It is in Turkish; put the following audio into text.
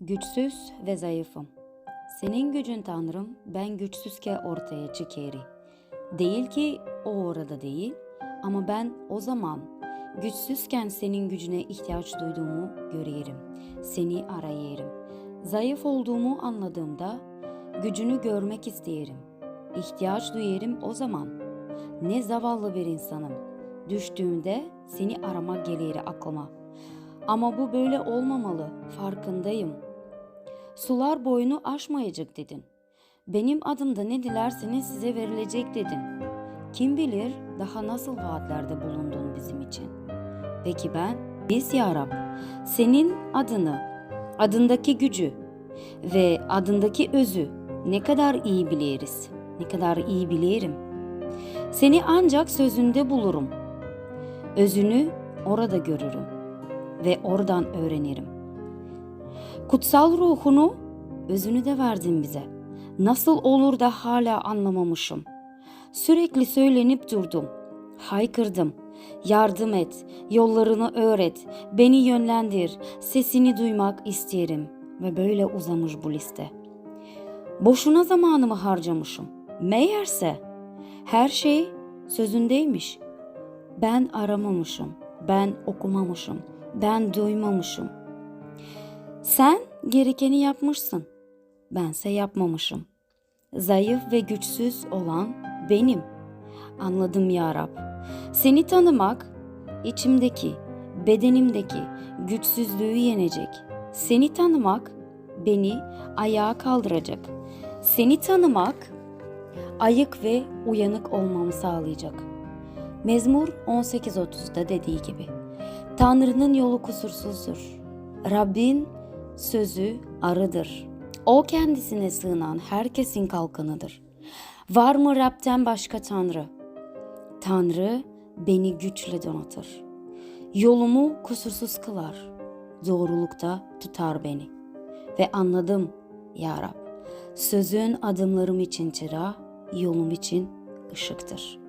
Güçsüz ve zayıfım. Senin gücün Tanrım, ben güçsüzken ortaya çıkeri. Değil ki o orada değil ama ben o zaman güçsüzken senin gücüne ihtiyaç duyduğumu görüyorum. Seni arayarım. Zayıf olduğumu anladığımda gücünü görmek isterim. İhtiyaç duyarım o zaman. Ne zavallı bir insanım. Düştüğümde seni aramak gelir aklıma. Ama bu böyle olmamalı, farkındayım. Sular boyunu aşmayacak dedin. Benim adımda ne dilerseniz size verilecek dedin. Kim bilir daha nasıl vaatlerde bulundun bizim için. Peki ben, biz ya Rab, senin adını, adındaki gücü ve adındaki özü ne kadar iyi biliriz, ne kadar iyi bilirim. Seni ancak sözünde bulurum. Özünü orada görürüm ve oradan öğrenirim. Kutsal ruhunu, özünü de verdin bize. Nasıl olur da hala anlamamışım. Sürekli söylenip durdum. Haykırdım. Yardım et, yollarını öğret, beni yönlendir, sesini duymak isterim. Ve böyle uzamış bu liste. Boşuna zamanımı harcamışım. Meğerse her şey sözündeymiş. Ben aramamışım, ben okumamışım, ben duymamışım. Sen gerekeni yapmışsın. Bense yapmamışım. Zayıf ve güçsüz olan benim. Anladım ya Rab. Seni tanımak içimdeki, bedenimdeki güçsüzlüğü yenecek. Seni tanımak beni ayağa kaldıracak. Seni tanımak ayık ve uyanık olmamı sağlayacak. Mezmur 18.30'da dediği gibi. Tanrı'nın yolu kusursuzdur. Rabbin sözü arıdır. O kendisine sığınan herkesin kalkanıdır. Var mı Rab'den başka Tanrı? Tanrı beni güçle donatır. Yolumu kusursuz kılar. Doğrulukta tutar beni. Ve anladım ya Rab. Sözün adımlarım için çıra, yolum için ışıktır.''